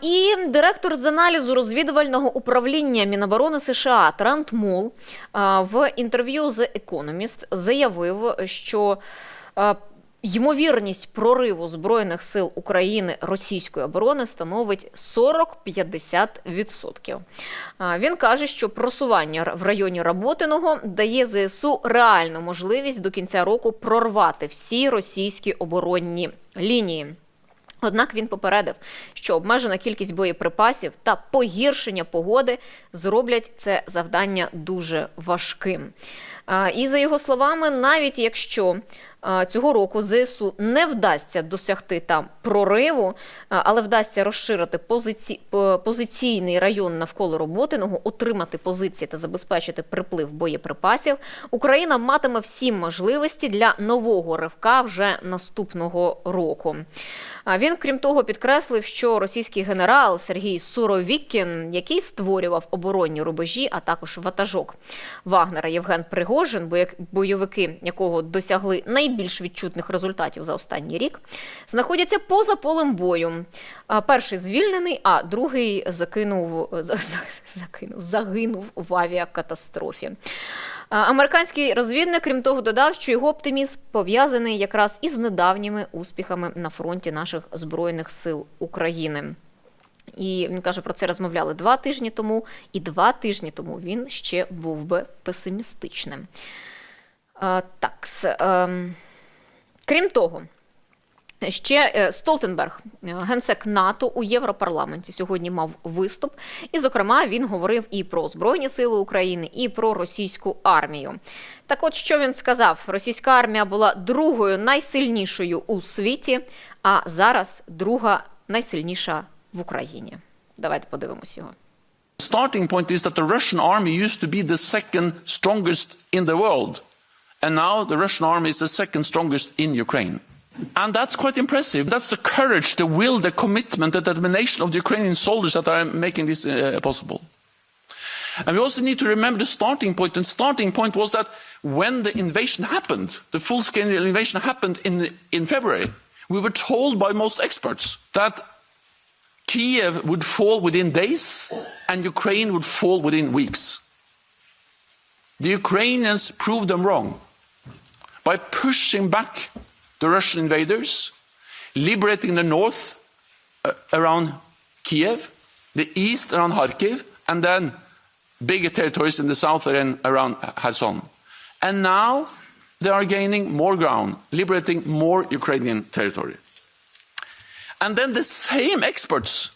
І директор з аналізу розвідувального управління Міноборони США Трант Мул а, в інтерв'ю з Economist заявив, що ймовірність прориву збройних сил України російської оборони становить 40-50%. А, Він каже, що просування в районі Работиного дає ЗСУ реальну можливість до кінця року прорвати всі російські оборонні лінії. Однак він попередив, що обмежена кількість боєприпасів та погіршення погоди зроблять це завдання дуже важким. І за його словами, навіть якщо цього року ЗСУ не вдасться досягти там прориву, але вдасться розширити позиці... позиційний район навколо Роботиного, отримати позиції та забезпечити приплив боєприпасів, Україна матиме всі можливості для нового ривка вже наступного року. Він, крім того, підкреслив, що російський генерал Сергій Суровікін, який створював оборонні рубежі, а також ватажок Вагнера Євген Пригожин, бояк- бойовики якого досягли найбільш відчутних результатів за останній рік, знаходяться поза полем бою. Перший звільнений, а другий закинув, за- за- закинув загинув в авіакатастрофі. Американський розвідник, крім того, додав, що його оптимізм пов'язаний якраз із недавніми успіхами на фронті наших збройних сил України. І він каже, про це розмовляли два тижні тому, і два тижні тому він ще був би песимістичним. А, так, с- ем, крім того, Ще е, Столтенберг, е, генсек НАТО у Європарламенті, сьогодні мав виступ. І, зокрема, він говорив і про Збройні Сили України, і про російську армію. Так от, що він сказав? Російська армія була другою найсильнішою у світі, а зараз друга найсильніша в Україні. Давайте подивимось його. starting point is that the Russian army used to be the second strongest in the world. And now the Russian army is the second strongest in Ukraine. And that's quite impressive. That's the courage, the will, the commitment, the determination of the Ukrainian soldiers that are making this uh, possible. And we also need to remember the starting point. And starting point was that when the invasion happened, the full-scale invasion happened in, in February, we were told by most experts that Kiev would fall within days and Ukraine would fall within weeks. The Ukrainians proved them wrong by pushing back the Russian invaders, liberating the north uh, around Kiev, the east around Kharkiv, and then bigger territories in the south and around Kherson. And now they are gaining more ground, liberating more Ukrainian territory. And then the same experts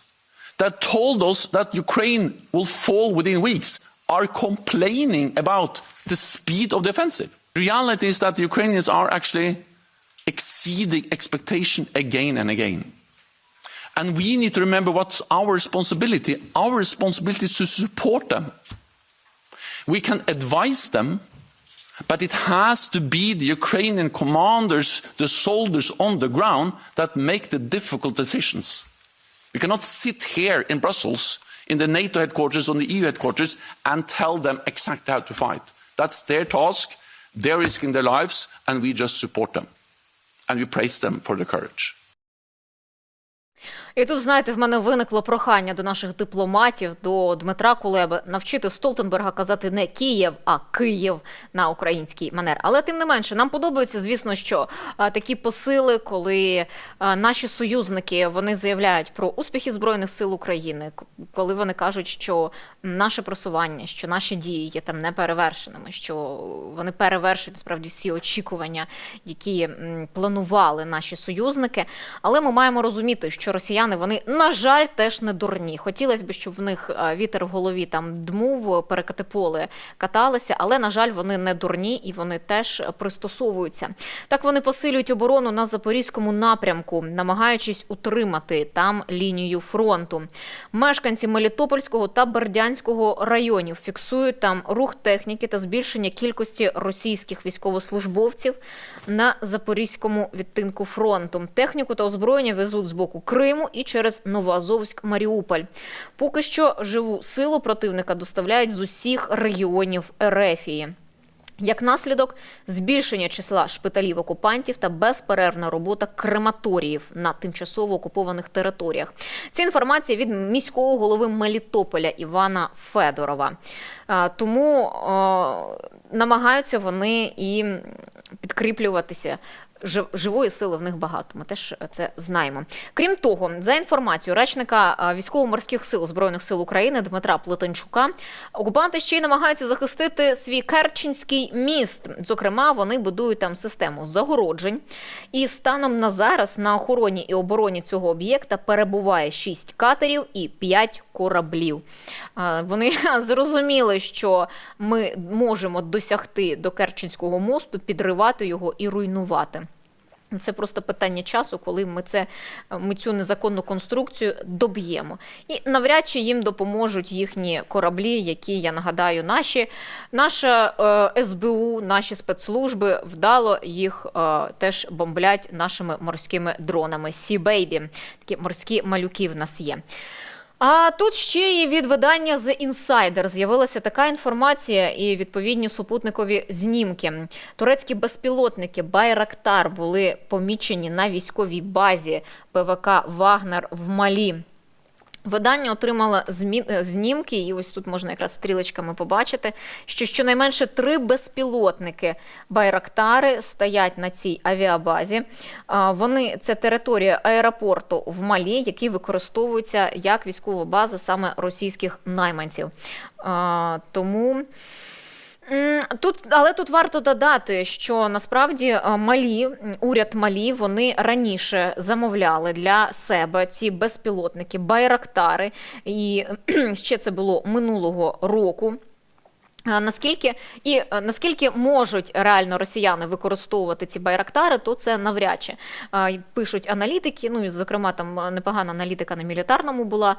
that told us that Ukraine will fall within weeks are complaining about the speed of the offensive. The reality is that the Ukrainians are actually exceeding expectation again and again. And we need to remember what's our responsibility. Our responsibility is to support them. We can advise them, but it has to be the Ukrainian commanders, the soldiers on the ground that make the difficult decisions. We cannot sit here in Brussels, in the NATO headquarters, on the EU headquarters, and tell them exactly how to fight. That's their task. They're risking their lives, and we just support them. And we praise them for their courage. І тут, знаєте, в мене виникло прохання до наших дипломатів, до Дмитра Кулеби навчити Столтенберга казати не Київ, а Київ на український манер. Але тим не менше, нам подобається, звісно, що а, такі посили, коли а, наші союзники вони заявляють про успіхи збройних сил України, коли вони кажуть, що наше просування, що наші дії є там неперевершеними, що вони перевершують насправді всі очікування, які планували наші союзники. Але ми маємо розуміти, що росіяни вони на жаль теж не дурні. Хотілося б, щоб в них вітер в голові там дмув, перекати поле каталися, але на жаль, вони не дурні і вони теж пристосовуються. Так вони посилюють оборону на запорізькому напрямку, намагаючись утримати там лінію фронту. Мешканці Мелітопольського та Бердянського районів фіксують там рух техніки та збільшення кількості російських військовослужбовців на запорізькому відтинку фронту. Техніку та озброєння везуть з боку Криму і через Новоазовськ Маріуполь. Поки що живу силу противника доставляють з усіх регіонів Ерефії. Як наслідок, збільшення числа шпиталів окупантів та безперервна робота крематоріїв на тимчасово окупованих територіях. Це інформація від міського голови Мелітополя Івана Федорова. Тому намагаються вони і підкріплюватися. Жив- Живої сили в них багато. Ми теж це знаємо. Крім того, за інформацією речника військово-морських сил збройних сил України Дмитра Плетенчука, окупанти ще й намагаються захистити свій Керченський міст. Зокрема, вони будують там систему загороджень. І станом на зараз на охороні і обороні цього об'єкта перебуває 6 катерів і 5 кораблів. Вони зрозуміли, що ми можемо досягти до Керченського мосту, підривати його і руйнувати. Це просто питання часу, коли ми це ми цю незаконну конструкцію доб'ємо. І навряд чи їм допоможуть їхні кораблі, які я нагадаю, наші наша е, СБУ, наші спецслужби вдало їх е, теж бомблять нашими морськими дронами. Сі Бейбі, такі морські малюки в нас є. А тут ще і від видання The Insider з'явилася така інформація і відповідні супутникові знімки. Турецькі безпілотники Байрактар були помічені на військовій базі ПВК Вагнер в Малі. Видання отримало змі... е, знімки, і ось тут можна якраз стрілочками побачити, що щонайменше три безпілотники Байрактари стоять на цій авіабазі. Вони це територія аеропорту в Малі, який використовується як військова база саме російських найманців. Тому. Тут, але тут варто додати, що насправді е, Малі, уряд Малі, вони раніше замовляли для себе ці безпілотники, байрактари, і ще це було минулого року. Наскільки і е, наскільки можуть реально росіяни використовувати ці байрактари, то це навряд чи пишуть аналітики. Ну і зокрема, там е, непогана аналітика на мілітарному була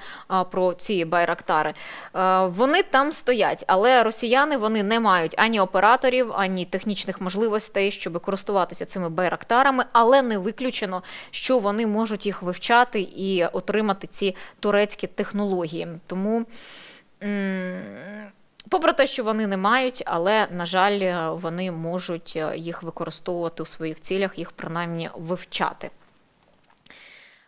про ці байрактари. Вони там стоять, але росіяни вони не мають ані операторів, ані технічних можливостей, щоб користуватися цими байрактарами, але не виключено, що вони можуть їх вивчати і отримати ці турецькі технології. Тому. Попри те, що вони не мають, але на жаль, е, вони можуть е, їх використовувати у своїх цілях, їх принаймні вивчати.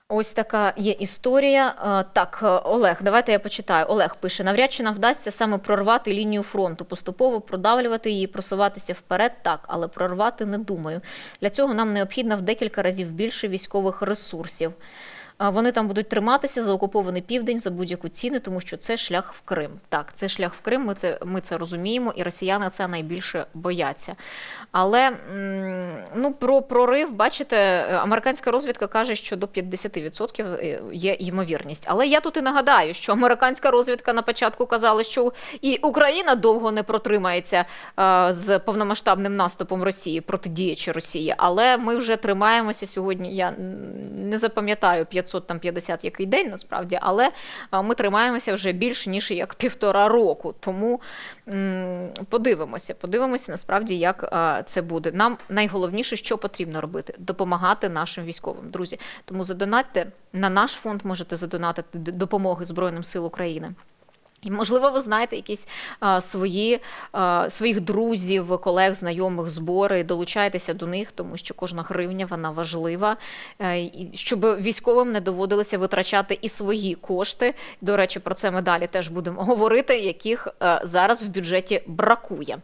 Ось така є історія. Е, Так, Олег, давайте я почитаю. Олег пише: навряд чи нам вдасться саме прорвати лінію фронту, поступово продавлювати її, просуватися вперед, так, але прорвати не думаю. Для цього нам необхідно в декілька разів більше військових ресурсів. Вони там будуть триматися за окупований південь за будь-яку ціну, тому що це шлях в Крим. Так, це шлях в Крим. Ми це ми це розуміємо, і росіяни це найбільше бояться. Але ну про прорив, бачите, е, американська розвідка каже, що до 50% є ймовірність. Але я тут і нагадаю, що американська розвідка на початку казала, що і Україна довго не протримається е, з повномасштабним наступом Росії протидіячи Росії. Але ми вже тримаємося сьогодні. Я не запам'ятаю 550 який день насправді, але е, ми тримаємося вже більше ніж як півтора року. Тому подивимося, подивимося насправді, як е, це буде. Нам найголовніше, що потрібно робити допомагати нашим військовим, друзі. Тому задонатьте на наш фонд, можете задонатити допомоги Збройним сил України. І, можливо, ви знаєте якісь а, свої, а, своїх друзів, колег, знайомих збори, долучайтеся до них, тому що кожна гривня вона важлива, е, і щоб військовим не доводилося витрачати і свої кошти. До речі, про це ми далі теж будемо говорити, яких а, зараз в бюджеті бракує.